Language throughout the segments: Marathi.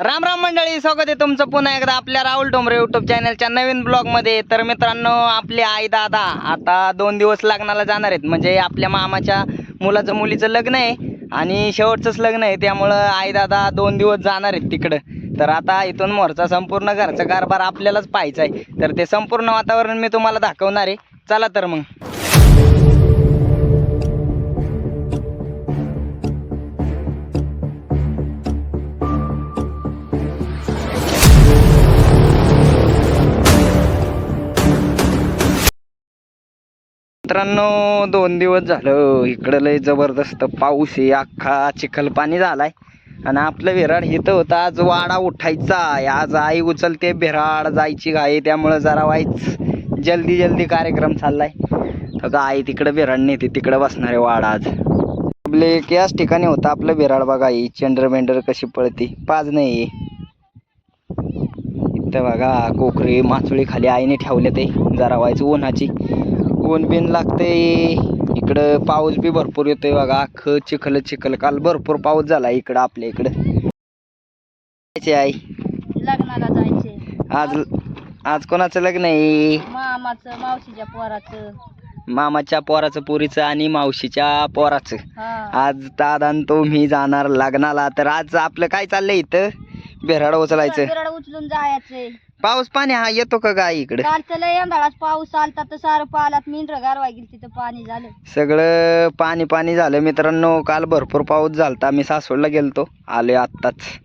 राम राम मंडळी स्वागत आहे तुमचं पुन्हा एकदा आपल्या राहुल डोंबरे युट्यूब चॅनलच्या नवीन ब्लॉगमध्ये तर मित्रांनो आपले आई दादा आता दोन दिवस लग्नाला जाणार आहेत. म्हणजे आपल्या मामाच्या मुलाचं मुलीचं लग्न आहे आणि शेवटचंच लग्न आहे. त्यामुळं आई दादा दोन दिवस जाणार आहेत तिकडं. तर आता इथून मोरचा संपूर्ण घरचा कारभार आपल्यालाच पाहायचा आहे. तर ते संपूर्ण वातावरण मी तुम्हाला दाखवणार आहे. चला तर मग. मित्रांनो दोन दिवस झालं. इकडं लय जबरदस्त पाऊस आहे. अख्खा चिखल पाणी झालाय. आणि आपलं विराड इथं होतं. आज वाडा उठायचा आज आई उचलते भिराड जायची घाई त्यामुळं जरा वाईच जल्दी जल्दी कार्यक्रम चाललाय. तर आई तिकडं बिराड नेते. तिकडं बसणार आहे वाडा आज. आपले याच ठिकाणी होतं आपलं बिराड बघा. आई चेंडर बेंडर कशी पळती. पाज नाही. इथं बघा कोकरी माचुळी खाली आईने ठेवले ते. जरा व्हायचं उन्हाची. ऊन बिन लागते इकडं पाऊस बी भरपूर येतोय बघा. अख्खं चिखल चिखल. काल भरपूर पाऊस झाला इकडं आपल्या इकडं. जायचे आई. लग्नाला जायचे आज आज कोणाचं लग्न आहे? मामाचं मावशीच्या पोराचं. मामाच्या पोराचं पुरीचं आणि मावशीच्या पोराचं. हा. आज दादा आणि तो मी जाणार लग्नाला. तर आज आपलं काय चाललंय इथं? बेराड उचलायचं. बिराड उचलून जायचंय. पाऊस पाणी हा येतो का गाय इकडं? कालचं लय यंदाळाच पाऊस आलता तर सारं पालात मिंड्र गारवाय गेली तिथं पाणी झालं. सगळं पाणी पाणी झालं. मित्रांनो काल भरपूर पाऊस झालता. मी सासवडला गेलतो. आलोय आत्ताच.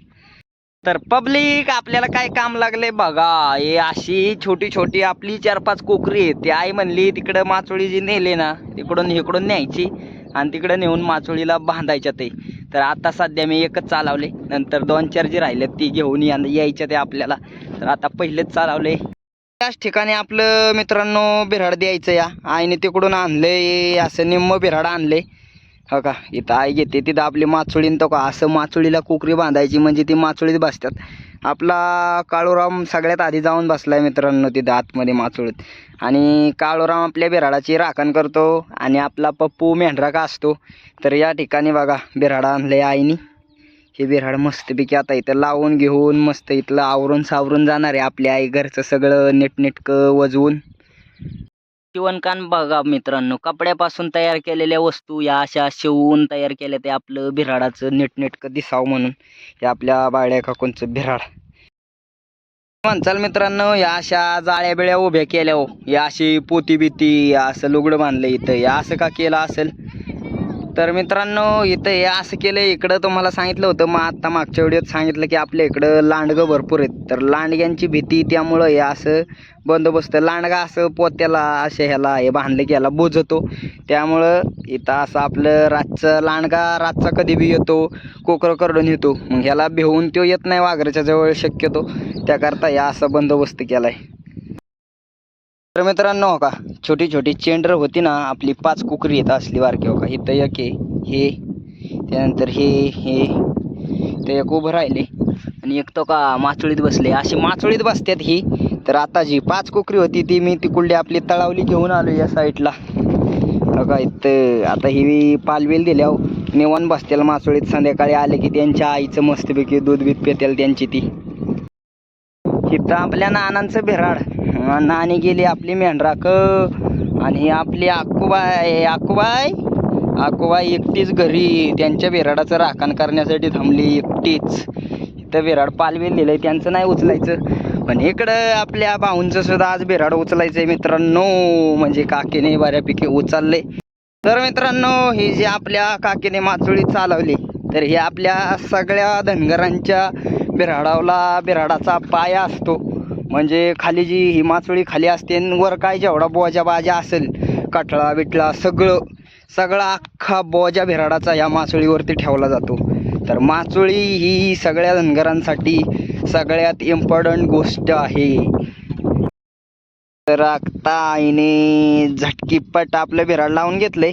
तर पब्लिक आपल्याला काय काम लागले बघा. हे अशी छोटी छोटी आपली चार पाच कोकरी आहेत. ती आई म्हणली तिकडं माचोळी जी नेली ना तिकडून इकडून न्यायची. आणि तिकडं नेऊन माचोळीला बांधायच्या ते. तर आता सध्या मी एकच चालवले. नंतर दोन चार जे राहिले ती घेऊन यायच्या ते आपल्याला. तर आता पहिलेच चालवले. त्याच ठिकाणी आपलं मित्रांनो बिराड द्यायचं या. आईने तिकडून आणले असं निम्म बिराड आणले. हो का? इथं आई घेते तिथं आपली माचोळीन तो का असं माचोळीला कुकरी बांधायची म्हणजे ती माचोळीत बसतात. आपला काळूराम सगळ्यात आधी जाऊन बसलाय मित्रांनो तिथं आतमध्ये माचोळीत. आणि काळूराम आपल्या बिराडाची राखण करतो आणि आपला पप्पू मेंढरा का असतो तर या ठिकाणी बघा बिराडा आहे आईनी. हे बिराड मस्तपैकी आता इथं लावून घेऊन मस्त इथलं आवरून सावरून जाणार आहे आपल्या आई घरचं सगळं नीटनेटकं वजवून. शिवणकाम बघा मित्रांनो. कपड्यापासून तयार केलेल्या वस्तू या अशा शिवून तयार केल्या ते आपलं बिराडाचं नीटनेटकं दिसावं म्हणून. हे आपल्या बाळ्या काकूंचं बिराड म्हणचाल मित्रांनो या अशा जाळ्या बिळ्या उभ्या केल्या हो. या अशी पोती बिती असं लुगडं बांधलं इथं. या असं का केलं असेल? तर मित्रांनो इथं हे असं केलं इकडं तुम्हाला सांगितलं होतं मग आत्ता मागच्या व्हिडिओत सांगितलं की आपल्या इकडं लांडगं भरपूर आहेत. तर लांडग्यांची भीती त्यामुळं हे असं बंदोबस्त लांडगा असं पोत्याला असे ह्याला हे बांधलं की ह्याला बोजतो त्यामुळं इथं असं आपलं रातचं लांडगा रातचा कधी बी येतो कोकरं करडून येतो मग ह्याला भिवून तो येत नाही वाघराच्या जवळ शक्यतो. त्याकरता या असा बंदोबस्त केला आहे तर मित्रांनो हो का छोटी छोटी चेंडर होती ना आपली पाच कुकरी येत असली बारकी हो का ही तयक आहे हे त्यानंतर हे हे ते उभं राहिले आणि एक तो का माचोळीत बसले. अशी माचोळीत बसतात ही. तर आता जी पाच कुकरी होती ती मी तिकुल्ली आपली तळावली घेऊन आलो या साईडला. हो का आता ही पालवेल दिल्या हो. निवान बसतील माचोळीत. संध्याकाळी आले की त्यांच्या आईचं मस्तपैकी दूध बीत पेतेल त्यांची ती. इथं आपल्या नानांचं भेराड. नाणी गेली आपली मेंढराक आणि आपली आकुबाई आकुबाई आकुबाई एकटीच घरी. त्यांच्या बिराडाचं राखण करण्यासाठी थांबली एकटीच. इथं बिराड पालवेल दिलंय त्यांचं नाही उचलायचं. पण इकडं आपल्या भाऊंचं सुद्धा आज बिराड उचलायचंय मित्रांनो. म्हणजे काकीने बऱ्यापैकी उचलले. तर मित्रांनो ही जी आपल्या काकीने माचोळी चालवली तर ही आपल्या सगळ्या धनगरांच्या बिराडावला बिराडाचा पाया असतो. म्हणजे खाली जी ही माचोळी खाली असते आणि वर काय जेवढा बोजा बाजा असेल कटळा बिटळा सगळं सगळा अख्खा बोजा बिराडाचा या मासोळीवरती ठेवला जातो. तर माचोळी ही सगळ्या धनगरांसाठी सगळ्यात इम्पॉर्टंट गोष्ट आहे. तर आता आईने झटकीपट आपलं बिराड लावून घेतलंय.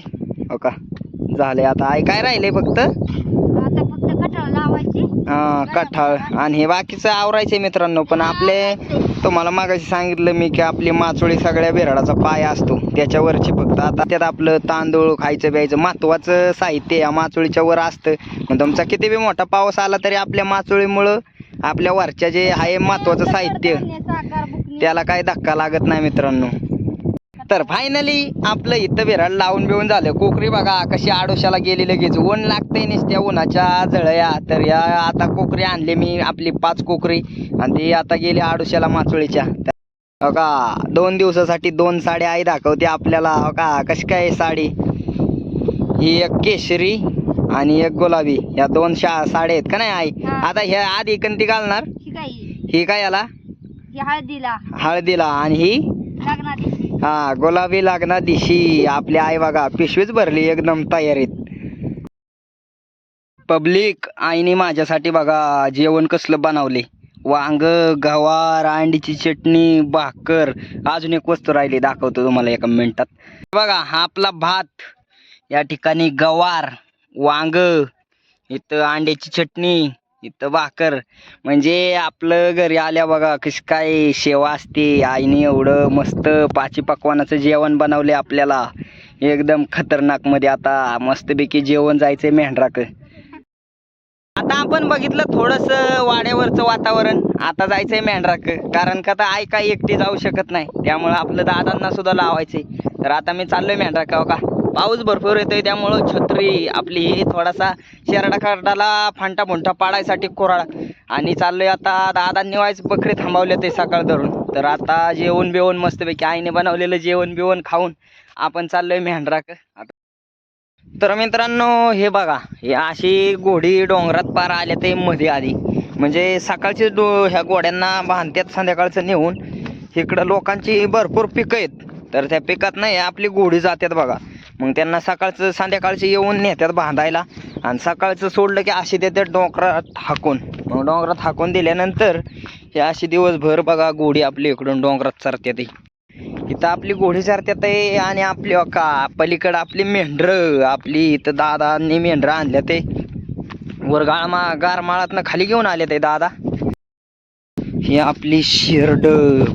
हो का? झाले आता आई काय राहिले फक्त? कठाळ. आणि हे बाकीचं आवरायचे मित्रांनो पण आपले तुम्हाला मागाशी सांगितलं मी की आपली माचोळी सगळ्या बिराडाचा पाय असतो. त्याच्यावरची फक्त आता त्यात आपलं तांदूळ खायचं प्यायचं महत्वाचं साहित्य या माचोळीच्या वर असतं. पण तुमचा किती बी मोठा पाऊस आला तरी आपल्या माचोळीमुळं आपल्या वरच्या जे आहे महत्वाचं साहित्य त्याला काही धक्का लागत नाही मित्रांनो. तर फायनली आपलं इथं विराड लावून बिवून झालं. कोकरी बघा कशी आडोशाला गेली लगेच. ऊन लागतंय नुसत्या उन्हाच्या जळया. तर या आता कोकरी आणली मी आपली पाच कोकरी. आणि ती आता गेली आडोशाला माचोळीच्या. बघा दोन दिवसासाठी दोन साड्या आई दाखवते आपल्याला. बघा कशी काय साडी. ही एक केशरी आणि एक गुलाबी. या दोन शा साड्या आहेत का नाही आई. आता ह्या आधी कोणती घालणार? ही काय? याला? हळदीला. हळदीला. आणि ही? हा गुलाबी लागणार दिशी. आपली आई बघा पिशवीच भरली एकदम तयारीत. पब्लिक आईने माझ्यासाठी बघा जेवण कसलं बनवले. वांग गवार अंडीची चटणी भाकर. अजून एक वस्तू राहिली दाखवतो तुम्हाला एका मिनिटात. बघा हा आपला भात. या ठिकाणी गवार वांग इथं अंड्याची चटणी. इथं भाकर. म्हणजे आपलं घरी आल्या बघा कशी काय सेवा असते. आईने एवढं मस्त पाची पकवानाचं जेवण बनवले आपल्याला. एकदम खतरनाकमध्ये आता मस्तपैकी जेवण जायचंय मेंढराक. आता आपण बघितलं थोडस वाड्यावरचं वातावरण. आता जायचंय मेंढराक. कारण का आता आई काय एकटी जाऊ शकत नाही. त्यामुळे आपलं दादांना सुद्धा लावायचंय. तर आता मी चाललोय मेंढराकाव का? पाऊस भरपूर येतोय त्यामुळं छत्री आपली थोडासा शेरडा खरडाला फांटा फुंटा पाडायसाठी कोराळा. आणि चाललोय आता दादा निवायच बकरे थांबवले ते सकाळ धरून. तर आता जेवण बिवण मस्तपैकी आईने बनवलेलं जेवण बिवण खाऊन आपण चाललोय मेंढराक. आता तर मित्रांनो हे बघा हे अशी घोडी डोंगरात पार आल्या ते मध्ये आधी. म्हणजे सकाळचे डो ह्या घोड्यांना बांधतात संध्याकाळचं नेऊन. इकडं लोकांची भरपूर पिकं आहेत. तर त्या पिकात नाही आपली घोडी जातात बघा. मग त्यांना सकाळचं संध्याकाळचं येऊन नेत्यात बांधायला. आणि सकाळचं सोडलं की अशी देतात डोंगरात हाकून. मग डोंगरात हाकून दिल्यानंतर हे अशी दिवसभर बघा घोडी आपली इकडून डोंगरात चरते इथं आपली घोडी चरतात आहे आणि आपली का पलीकडं आपली मेंढरं आपली इथं दादांनी मेंढरं आणल्या ते वर गाळमा गारमाळातनं खाली घेऊन आले ते दादा. ही आपली शिरड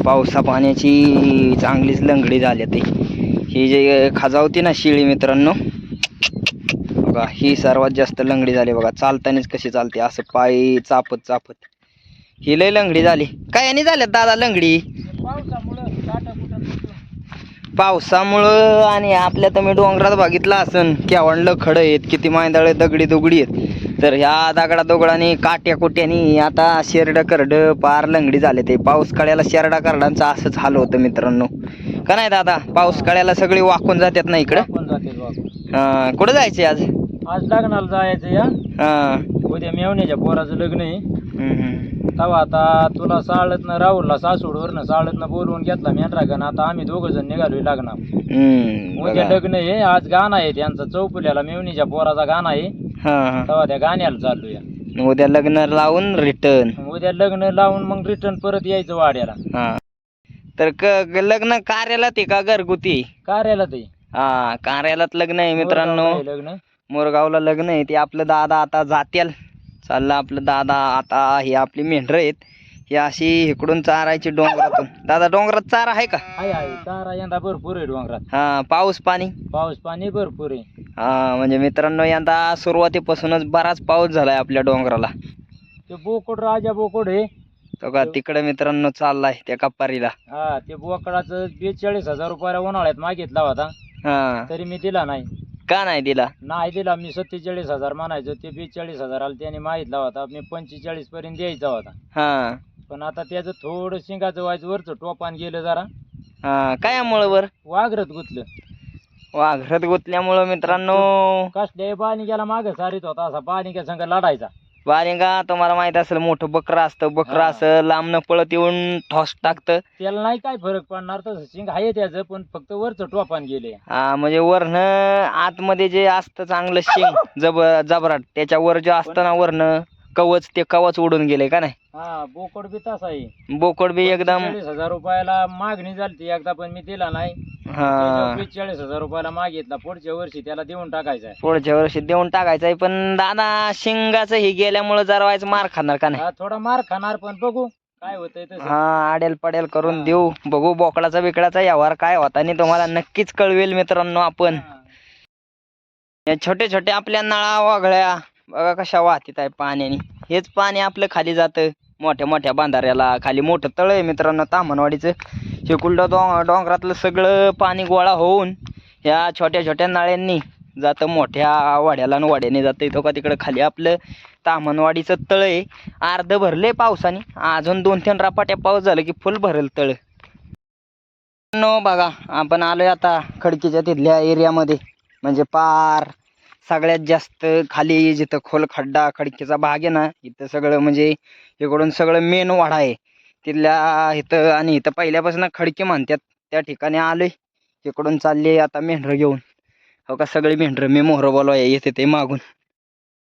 पावसा पाण्याची चांगलीच लंगडी झाली ते ही जे खाजावती ना शिळी मित्रांनो बघा ही सर्वात जास्त लंगडी झाली बघा. चालतानाच कशी चालते असं पाय चापत चापत. ही लय लंगडी झाली. काय आणि झाल्यात दादा लंगडी? पावसामुळं आणि आपल्या तर मी डोंगरात बघितलं असन केवणलं खडं आहेत किती मांदळे दगडी दुगडी आहेत. तर ह्या दगडा दोगडाने काट्या कुट्यानी आता शेरडा करडं पार लंगडी झाले ते. पाऊस काळ्याला शेरडा करडांचं असंच हाल होतं मित्रांनो. का नाही दादा? पाऊस काळ्याला सगळी वाकून जातात ना इकडं? हा, कुठं जायचे आज? आज लग्नाला जायचं या. हा. उद्या मेवण्याच्या पोराचं लग्न आहे. हम्म, हम्म. तेव्हा आता तुला साळतनं राहुलला सासूडवरनं साळतनं बोलवून घेतला मेंढरागण आता आम्ही दोघ जण निघालोय हम्म, उद्या बघा. लग्न आहे आज गाणं आहे त्यांचं चौपुल्याला मेवणीच्या पोराचा गाणं आहे. हा हा. तेव्हा त्या गाण्याला चाललोय उद्या लग्न लावून रिटर्न उद्या लग्न लावून मग रिटर्न परत यायचं वाड्याला. हा. तर क लग्न कार्याला ते का घरगुती? कार्याला ते हा कार्यालात लग्न आहे मित्रांनो. मोरगावला आहे लग्न. मोरगावला लग्न आहे. ते आपलं दादा आता जात्याल चाललं आपलं दादा आता हे आपली मेंढरं आहेत. ही अशी इकडून चारायची डोंगरातून. दादा डोंगरात चारा आहे का? आहे आहे. चारा यंदा भरपूर आहे डोंगरात. हा पाऊस पाणी? पाऊस पाणी भरपूर आहे. हा म्हणजे मित्रांनो यंदा सुरुवातीपासूनच बराच पाऊस झालाय आपल्या डोंगराला. ते बोकड राजा बोकड आहे. तो का तिकडे मित्रांनो चाललाय त्या कपारीला. हा ते बोकडाचं बेचाळीस हजार रुपयाला उन्हाळ्यात मागितला होता. हा. तरी मी दिला नाही. का नाही दिला? नाही दिला मी सत्तेचाळीस हजार म्हणायचो ते बेचाळीस हजाराला त्याने मागितला होता. मी पंचेचाळीस पर्यंत द्यायचा होता. हा. पण आता त्याचं थोडं शिंगाचं व्हायचं वरचं टोपान गेलं जरा. हा काय मुळे वर? वाघरत गुतलं. वाघरत गुतल्यामुळं मित्रांनो कसल्या पाणी गेला मागं सारीत होता असा पाणी संग लढायचा. वारिंगा तुम्हाला माहीत असेल मोठं बकरं असतं बकरं हा. असं लांबनं पळत येऊन ठॉस टाकतं. त्याला नाही काय फरक पडणार तसं शिंग आहे त्याचं पण फक्त वरचं टोपान गेले. हा म्हणजे वरनं आतमध्ये जे असतं चांगलं शेंग जब जबराट त्याच्यावर जे असतं ना वरनं. कवच ते कवच उडून गेले का नाही? हा बोकड बी तसा आहे. बोकड बी एकदम पंचेचाळीस हजार रुपयाला मागणी झाली एकदा पण मी दिला नाही. हा. बेचाळीस हजार रुपयाला मागितला. पुढच्या वर्षी त्याला देऊन टाकायचा आहे. पुढच्या वर्षी देऊन टाकायचंय पण दादा शिंगाचं हे गेल्यामुळं जरा व्हायचं मार खाणार का नाही? हा, थोडा मार खाणार पण बघू काय होतंय तसं. हा आडेल पडेल करून हा. देऊ. बघू बोकडाचा बिकडाचा व्यवहार काय होता आणि तुम्हाला नक्कीच कळवेल मित्रांनो आपण. हा. या छोटे छोटे आपल्या नळा वागळ्या. बघा कशा वाहतीत आहे पाण्याने. हेच पाणी आपलं खाली जातं. मोठ्या मोठ्या बांधाऱ्याला खाली मोठं तळ आहे मित्रांनो तामणवाडीचं शेकुलडं डोंग डोंगरातलं सगळं पाणी गोळा होऊन ह्या छोट्या छोट्या नाळ्यांनी जातं. मोठ्या वाड्याला आणि वाड्याने जातं. इथं का तिकडं खाली आपलं तामणवाडीचं तळ आहे. अर्धं भरलं आहे पावसाने. अजून दोन तीन रापाट्या पाऊस झालं की फुल भरेल तळ. नो बघा आपण आलोय आता खडकीच्या तिथल्या एरियामध्ये म्हणजे पार सगळ्यात जास्त खाली जिथं खोल खड्डा खडकीचा भाग आहे ना इथं सगळं म्हणजे इकडून सगळं मेन वाडा आहे. तिथल्या इथं आणि इथं पहिल्यापासून खडकी म्हणतात त्या ठिकाणी आलोय. इकडून चालले आता मेंढरं घेऊन. हो का सगळे मेंढरं मी मोहरं बोलवाय येते ते मागून.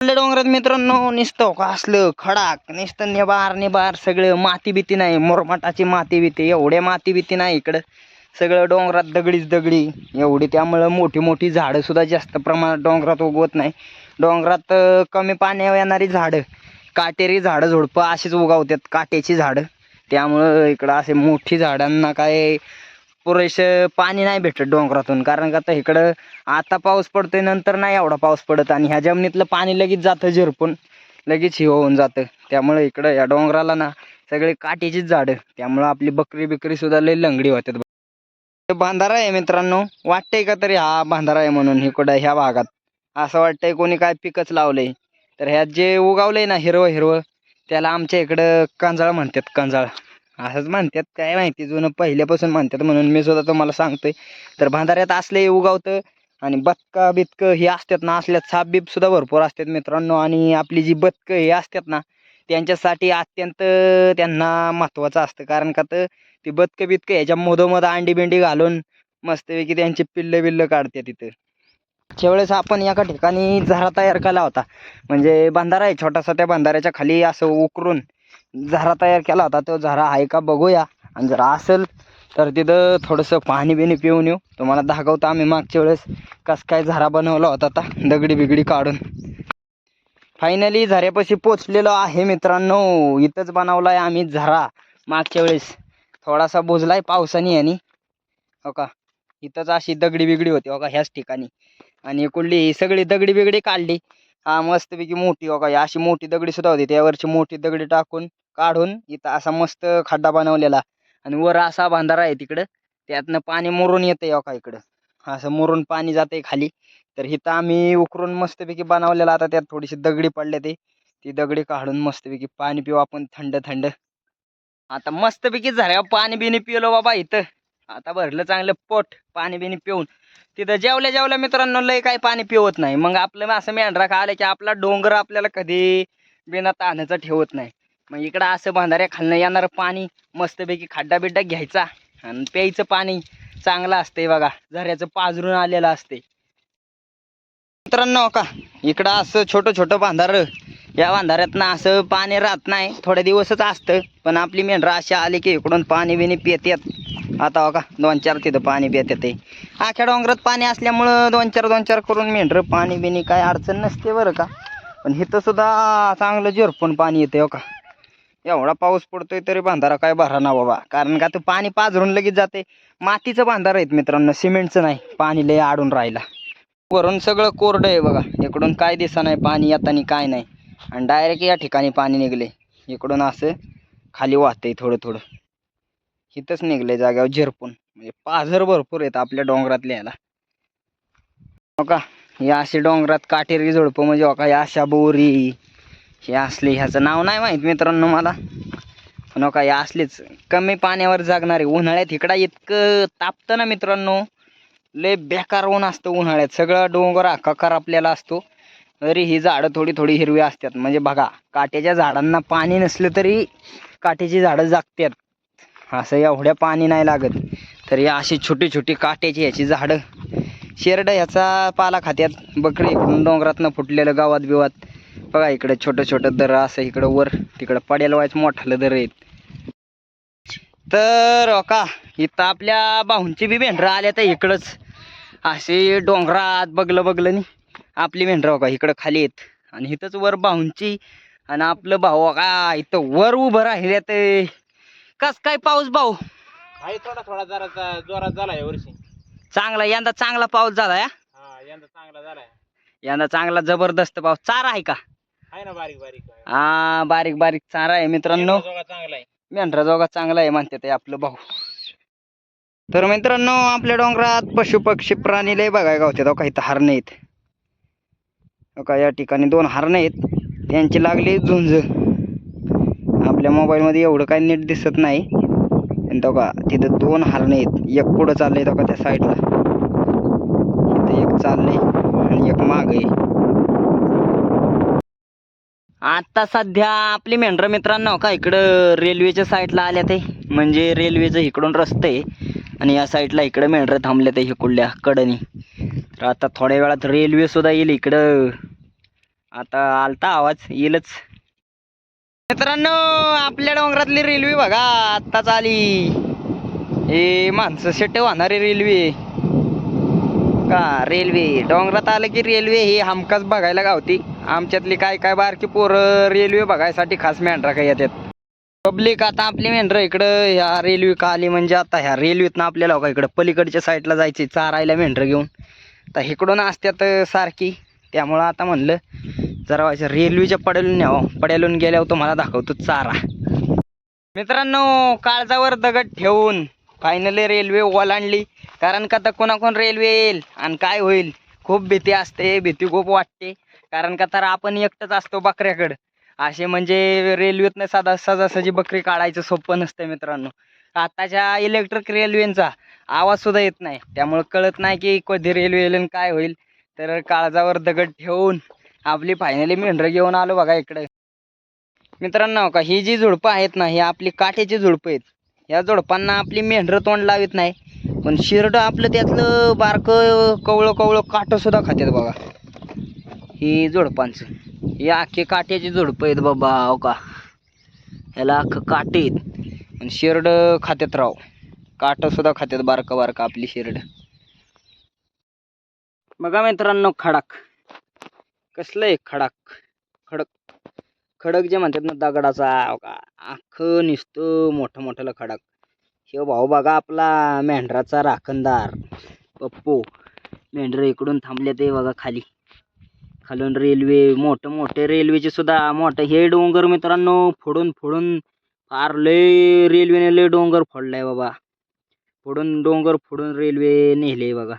डोंगरात मित्रांनो निसतो हो का असलं खडाक नुसतं निबार निबार सगळं माती भीती नाही मोरमाटाची माती भीती एवढ्या माती भीती नाही इकडं. सगळं डोंगरात दगडीच दगडी एवढी. त्यामुळं मोठी मोठी झाडं सुद्धा जास्त प्रमाणात डोंगरात उगवत नाही. डोंगरात कमी पाण्यावर येणारी झाडं काटेरी झाडं झुडपं अशीच उगवतात काटेची झाडं. त्यामुळं इकडं असे मोठी झाडांना काय पुरेसं पाणी नाही भेटत डोंगरातून. कारण का आता इकडं आता पाऊस पडतोय नंतर नाही एवढा पाऊस पडत. आणि ह्या जमिनीतलं पाणी लगेच जातं झिरपून लगेच हे होऊन जातं. त्यामुळं इकडं या डोंगराला ना सगळे काटेचीच झाडं. त्यामुळं आपली बकरी बिकरी सुद्धा लई लंगडी होतात बांधारा आहे मित्रांनो. वाटतंय का तरी हा बांधारा आहे म्हणून इकडं ह्या भागात. असं वाटतंय कोणी काय पिकच लावलंय. तर ह्यात जे उगावलंय ना हिरवं हिरवं त्याला आमच्या इकडं कांजाळ म्हणतात कांजाळ. असंच म्हणतात काय माहिती जुनं पहिल्यापासून म्हणतात म्हणून मी सुद्धा तुम्हाला सांगतोय. तर बांधाऱ्यात असले उगावतं आणि बदका बितकं हे असतात ना असल्यात साप बीप सुद्धा भरपूर असतात मित्रांनो. आणि आपली जी बदकं हे असतात ना त्यांच्यासाठी अत्यंत त्यांना महत्त्वाचं असतं. कारण का तर ती बदकं बितकं ह्याच्या मधोमध अंडी बिंडी घालून मस्तपैकी त्यांची पिल्लं बिल्लं काढते तिथं. त्यावेळेस आपण एका ठिकाणी झरा तयार केला होता म्हणजे बंधारा आहे छोटासा त्या बंधाऱ्याच्या खाली असं उकरून झरा तयार केला होता तो झरा आहे का बघूया. आणि जर असेल तर तिथं थोडंसं पाणी बिणी पिऊन येऊ. तुम्हाला दाखवतो आम्ही मागच्या वेळेस कसं काय झरा बनवला होता आता दगडी बिगडी काढून. फायनली झऱ्यापाशी पोचलेलो आहे मित्रांनो. इथंच बनवलाय आहे आम्ही झरा मागच्या वेळेस. थोडासा बुजलाय पावसाने आणि. हो का? इथंच अशी दगडी बिगडी होती हो का ह्याच ठिकाणी. आणि कुठली ही सगळी दगडी बिगडी काढली. हा मस्तपैकी मोठी हो का? अशी मोठी दगडी सुद्धा होती. त्यावरची मोठी दगडी टाकून काढून इथं असा मस्त खड्डा बनवलेला. आणि वर असा बांधारा आहे तिकडं. त्यातनं पाणी मुरून येतंय हो का इकडं. असं मुरून पाणी जाते खाली. तर इथं आम्ही उकरून मस्तपैकी बनवलेला. आता त्यात थोडीशी दगडी पडले ते. ती दगडी काढून मस्तपैकी पाणी पिऊ आपण थंड थंड. आता मस्तपैकी झऱ्यावर पाणी बिणी पिलो बाबा इथं. आता भरलं चांगलं पोट. पाणी बिणी पिऊन. तिथं जेवल्या जेवल्या मित्रांनो लय काही पाणी पिवत नाही. मग आपलं असं मेंढरा का आलं की आपला डोंगर आपल्याला कधी बिना ताण्याचं ठेवत नाही. मग इकडं असं बांधाऱ्या खालनं येणारं पाणी मस्तपैकी खड्डा बिड्डा घ्यायचा. आणि प्यायचं पाणी चांगलं असतंय बघा. झऱ्याचं पाझरून आलेलं असते मित्रांनो का? इकडं असं छोटं छोटं बांधार या बांधाऱ्यातनं असं पाणी राहत नाही. थोडे दिवसच असतं. पण आपली मेंढरा अशी आली की इकडून पाणी बिणी पितात आता हो का? दोन चार तिथं पाणी पितात ते आख्या डोंगरात पाणी असल्यामुळं दोन चार दोन चार करून मेंढरं पाणी बिणी काय अडचण नसते बरं का? पण इथं सुद्धा चांगलं झिरपून पाणी येते हो का? एवढा पाऊस पडतोय तरी बांधारा काय भरा ना बाबा. कारण का ते पाणी पाझरून लगेच जाते. मातीचं बांधारा आहेत मित्रांनो. सिमेंटचं नाही. पाणी लय आडून राहिला. वरून सगळं कोरडं आहे बघा. इकडून काय दिसा नाही पाणी येताना काय नाही. आणि डायरेक्ट या ठिकाणी पाणी निघले. इकडून असं खाली वाहतंय थोडं थोडं इथंच निघले जाग्यावर झिरपून. म्हणजे पाझर भरपूर आहेत आपल्या डोंगरातल्या याला. हो का? हे असे डोंगरात काटेरी झुडपं म्हणजे हो का? या अशा बोरी. हे असले ह्याचं नाव नाही माहीत मित्रांनो मला. पण हो का? हे असलेच कमी पाण्यावर जागणारे उन्हाळ्यात इकडं इतकं तापतं ना मित्रांनो. लय बेकार ऊन असतं उन्हाळ्यात. सगळं डोंगर आकाकार आपल्याला असतो. तरी ही झाडं थोडी थोडी हिरवी असतात. म्हणजे बघा काट्याच्या झाडांना पाणी नसलं तरी काट्याची झाडं जागतात. असं एवढ्या पाणी नाही लागत. तर या अशी छोटी छोटी काट्याची ह्याची झाडं. शेरडं ह्याचा पाला खात्यात. बकरी इकडून डोंगरातनं फुटलेलं गावात बिवात. बघा इकडे छोटं छोटं दर असं इकडं वर तिकडं पडेल व्हायचं मोठालं दर आहेत. तर हो का इथं आपल्या भाऊंची बी भेंडरं आल्या तर इकडंच. असे डोंगरात बगलं बगलं नी आपली मेंढरं हो का इकडं खाली आहेत. आणि इथंच वर भाऊंची आणि आपलं भाऊ का इथं वर उभं राहिले ते कस काय पाऊस भाऊ? आहे थोडा थोडा जरा जोरात झाला या वर्षी. चांगला यंदा चांगला पाऊस झाला या? यंदा चांगला झालाय. यंदा चांगला जबरदस्त पाऊस. चारा आहे का? आहे ना बारीक बारीक. हा बारीक बारीक चारा आहे मित्रांनो. चांगला आहे. मेंढरा जोगा चांगला आहे म्हणते ते आपलं भाऊ. तर मित्रांनो आपल्या डोंगरात पशु पक्षी प्राणी लय बघाय गावते हो, काही तर हरणं आहेत हो का या ठिकाणी दोन हरणं आहेत त्यांची लागली झुंज. आपल्या मोबाईलमध्ये एवढं काही नीट दिसत नाही. तो का तिथं दोन हरणं आहेत एक पुढं चाललंय तो का त्या साईडला इथं एक चाललंय आणि एक माग आहे आता सध्या आपली मेंढर मित्रांनो हो का इकडं रेल्वेच्या साईडला आल्या ते म्हणजे रेल्वेचं इकडून रस्ते आहे. आणि या साईडला इकडं मेंढरं थांबल्या ते इकडल्या कडनी. तर आता थोड्या वेळात रेल्वे सुद्धा येईल इकडं. आता आलता आवाज येईलच. मित्रांनो आपल्या डोंगरातली रेल्वे बघा आत्ताच आली. हे माणसं शेट वाहणारी रेल्वे का रेल्वे डोंगरात आलं की रेल्वे ही हमखास बघायला गावती. आमच्यातली काय काय बारकी पोरं रेल्वे बघायसाठी खास मेंढरा काय येतात. पब्लिक आता आपली मेंढरं इकडं ह्या रेल्वे का आली म्हणजे आता ह्या रेल्वेतनं आपल्याला का इकडं पलीकडच्या साईडला जायचे चारायला मेंढर घेऊन. तर इकडून असत्यात सारखी. त्यामुळं आता म्हणलं जरा व्हायचं रेल्वेच्या पड्यालून न्यावं. पड्यालून गेल्यावर तुम्हाला दाखवतो चारा. मित्रांनो काळजावर दगड ठेवून फायनली रेल्वे ओलांडली कारण का तर कोणाकोण रेल्वे येईल आणि काय होईल? खूप भीती असते भीती खूप वाटते. कारण का तर आपण एकटंच असतो बकऱ्याकडं. असे म्हणजे रेल्वेतनं साधा सहजासहजी बकरी काढायचं सोपं नसतं मित्रांनो. आताच्या इलेक्ट्रिक रेल्वेंचा आवाजसुद्धा येत नाही. त्यामुळं कळत नाही की कधी रेल्वे येईल आणि काय होईल. तर काळजावर दगड ठेवून आपली फायनली मेंढरं घेऊन आलो बघा इकडे. मित्रांनो का ही जी झुडपं आहेत ना ही आपली काठ्याची झुडपं आहेत. या झुडपांना आपली मेंढरं तोंड लावित नाही. पण शिरडं आपलं त्यातलं बारकं कवळं कवळं काठंसुद्धा खातात बघा. ही झुडपांचं. हे अख्खे काट्याची झुडपं आहेत बाबा हो का? ह्याला अख्खं काटे आहेत. आणि शेरड खात्यात राव. काटं सुद्धा खात्यात बारकं बारका आपली शेरड. बघा मित्रांनो खडाक. कसलं आहे खडाक? खडक. खडक जे म्हणतात ना दगडाचा हो का? अख्खं निसतं मोठं मोठं खडक. हे भाऊ बघा आपला मेंढराचा राखणदार. पप्पू. मेंढरं इकडून थांबले ते बघा खाली. खालून रेल्वे मोठं मोठे रेल्वेचे सुद्धा मोठं हे डोंगर मित्रांनो फोडून फोडून फार लय रेल्वेने लय डोंगर फोडलाय बाबा. फोडून डोंगर फोडून रेल्वे नेले बघा.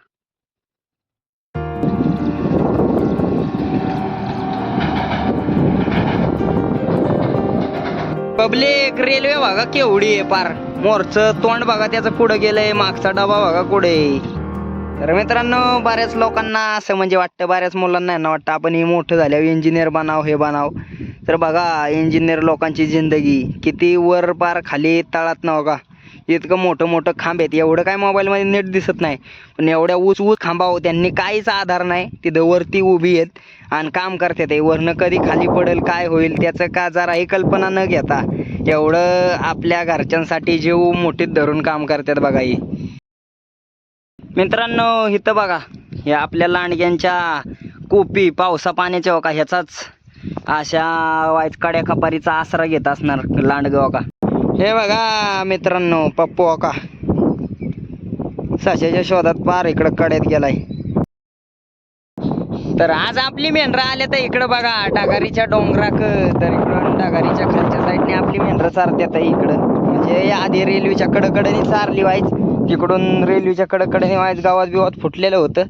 पब्लिक रेल्वे बघा केवढी आहे पार. मोरचं तोंड बघा त्याचं कुठं गेलंय मागचा डबा बघा कुठे तर मित्रांनो बऱ्याच लोकांना असं म्हणजे वाटतं बऱ्याच मुलांना यांना वाटतं आपण हे मोठं झाल्यावर इंजिनियर बनाव हे बनाव. तर बघा इंजिनियर लोकांची जिंदगी किती वर पार खाली तळात ना हो का? इतकं मोठं मोठं खांब आहेत. एवढं काय मोबाईलमध्ये नीट दिसत नाही. पण एवढ्या ऊस ऊस खांबावं त्यांनी काहीच आधार नाही. तिथं वरती उभी आहेत आणि काम करतात ते वरनं कधी खाली पडेल काय होईल त्याचं का जराही कल्पना न घेता एवढं आपल्या घरच्यांसाठी जीव मोठीत धरून काम करतात बघा ही. मित्रांनो इथं बघा हे आपल्या लांडग्यांच्या कोपी पावसा पाण्याच्या हो का ह्याचाच अशा वाईट काड्या खपारीचा आसरा घेत असणार लांडग हो का. हे बघा मित्रांनो पप्पू हो का. शोधात पार इकडं कड्यात गेलाय. तर आज आपली मेंढरा आले तर इकडं बघा डागारीच्या डोंगराक तर इकडं डागारीच्या खालच्या साईडने आपली मेंढरा चारत्यात इकडं. म्हणजे आधी रेल्वेच्या कडकडनी चारली व्हायच तिकडून रेल्वेच्या कडकडनी व्हायच गावात बिवात फुटलेलं होतं.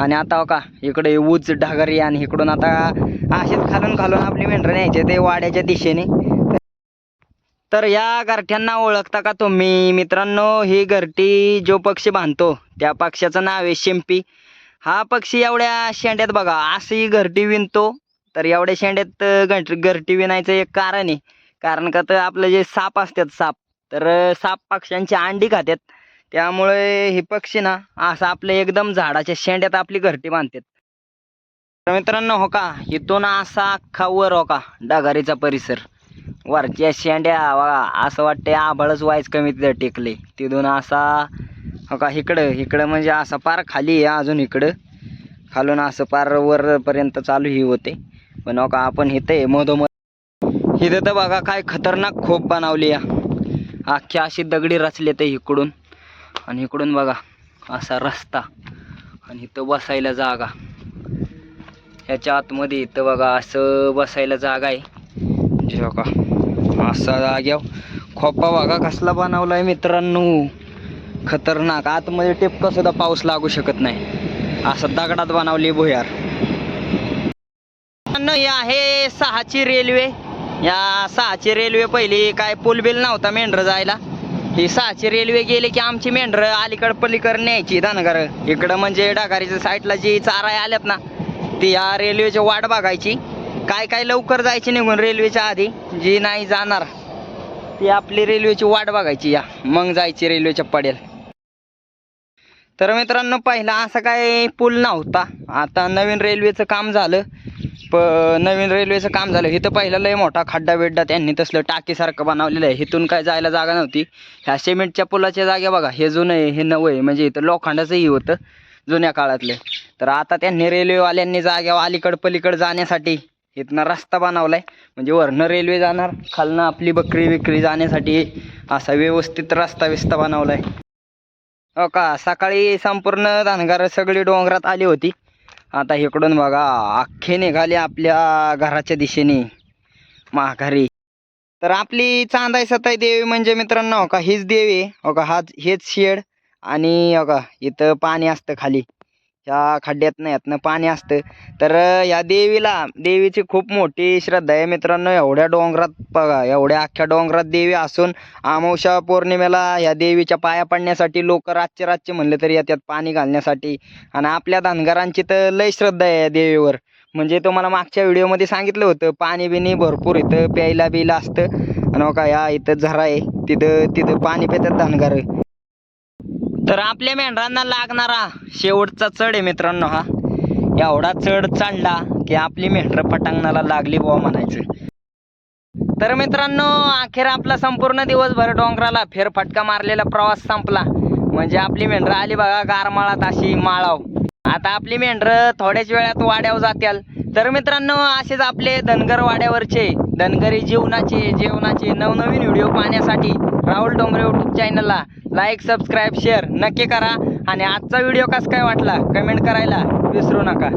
आणि आता हो का इकडे ऊच ढागरी आणि इकडून आता असेच खालून खालून आपली मेंढरं न्यायचे ते वाड्याच्या दिशेने. तर या गरठ्यांना ओळखता का तुम्ही? मित्रांनो ही घरटी जो पक्षी बांधतो त्या पक्षाचं नाव आहे शिंपी. हा पक्षी एवढ्या शेंड्यात बघा अशी घरटी विणतो. तर एवढ्या शेंड्यात घंट घरटी विणायचं एक कारण आहे. कारण का तर आपलं जे साप असतात साप तर साप पक्ष्यांची अंडी खातात. त्यामुळे हे पक्षी ना असं आपलं एकदम झाडाच्या शेंड्यात आपली घरटी बांधतात. तर मित्रांनो हो का इथून असा अख्खा वर हो का डागारीचा परिसर. वरच्या शेंड्या बघा असं वाटते आभाळच व्हायच कमी तिथं टेकले. तिथून असा हो का इकडं इकडं म्हणजे असं पार खाली आहे अजून इकडं. खालून असं पार वरपर्यंत चालू ही होते. पण हो का आपण इथे आहे मधोमध. इथं तर बघा काय खतरनाक खोप बनवली या अख्खी अशी दगडी रचले ते इकडून. आणि इकडून बघा असा रस्ता आणि इथं बसायला जागा. ह्याच्या आतमध्ये इथं बघा असं बसायला जागा आहे. जे बघा असा जाग्यावर खोपा बघा कसला बनवलाय मित्रांनो. खतरनाक. आतमध्ये टिपका सुद्धा पाऊस लागू शकत नाही. असं दगडात बनवली भुयार. मित्रांनो, आहे सहाची रेल्वे. या सहाची रेल्वे पहिली काय पूल बिल नव्हता मेंढर जायला. ही सहाची रेल्वे गेली की आमची मेंढर अलीकड पलीकड न्यायची धनगर इकडं म्हणजे डागारीच्या साईडला जी चारा आल्यात ना ती या रेल्वेची वाट बघायची. काय काय लवकर जायची निघून रेल्वेच्या आधी जी नाही जाणार ती आपली रेल्वेची वाट बघायची या. मग जायची रेल्वेच्या पडेल. तर मित्रांनो पहिला असा काय पूल नव्हता. आता नवीन रेल्वेचं काम झालं. प नवीन रेल्वेचं काम झालं. इथं पहिलं लय मोठा खड्डा बिड्डा त्यांनी तसलं टाकीसारखं बनवलेलं आहे. इथून काय जायला जागा नव्हती. ह्या सिमेंटच्या पुलाच्या जागे बघा. हे जुनं आहे हे नवं आहे. म्हणजे इथं लोखंडाचंही होतं जुन्या काळातले. तर आता त्यांनी रेल्वेवाल्यांनी जाग्यावर अलीकड पलीकड जाण्यासाठी इथनं रस्ता बनवलाय. म्हणजे वरनं रेल्वे जाणार खालनं आपली बकरी विक्री जाण्यासाठी असा व्यवस्थित रस्ता विस्ता बनवलाय. हो का? सकाळी संपूर्ण धानगार सगळी डोंगरात आली होती. आता इकडून बघा अख्खे निघाले आपल्या घराच्या दिशेने. माघारी. तर आपली चांदाई सताई देवी म्हणजे मित्रांनो हो का हीच देवी हो का हाच हेच शेड. आणि हो का इथं पाणी असतं खाली. ह्या खड्ड्यातनं यातनं पाणी असतं. तर या देवीला देवीची खूप मोठी श्रद्धा आहे मित्रांनो. एवढ्या डोंगरात बघा एवढ्या अख्ख्या डोंगरात देवी असून अमावस्या पौर्णिमेला या देवीच्या पाया पडण्यासाठी लोक रातचे रातचे म्हणले तरी येतात पाणी घालण्यासाठी. आणि आपल्या धनगरांची तर लय श्रद्धा आहे या देवीवर. म्हणजे तुम्हाला मागच्या व्हिडिओमध्ये सांगितलं होतं पाणी बिणी भरपूर इथं प्यायला बियला असतं. आणि हो का या इथं झरा आहे तिथं तिथं पाणी पितात धनगर. तर आपल्या मेंढरांना लागणारा शेवटचा चढ आहे मित्रांनो हा. एवढा चढ चढला की आपली मेंढरं पटांगणाला लागली बुवा म्हणायचं. तर मित्रांनो अखेर आपला संपूर्ण दिवसभर डोंगराला फेरफटका मारलेला प्रवास संपला. म्हणजे आपली मेंढरं आली बघा गारमाळात अशी माळाव. आता आपली मेंढरं थोड्याच वेळात वाड्यावर जात्याल तर मित्रांनो असेच आपले धनगर वाड्यावरचे धनगरी जीवनाचे जेवणाचे नवनवीन व्हिडिओ पाहण्यासाठी राहुल डोंगरे यूट्यूब चॅनलला लाईक सबस्क्राईब शेअर नक्की करा. आणि आजचा व्हिडिओ कसा काय वाटला? कमेंट करायला विसरू नका.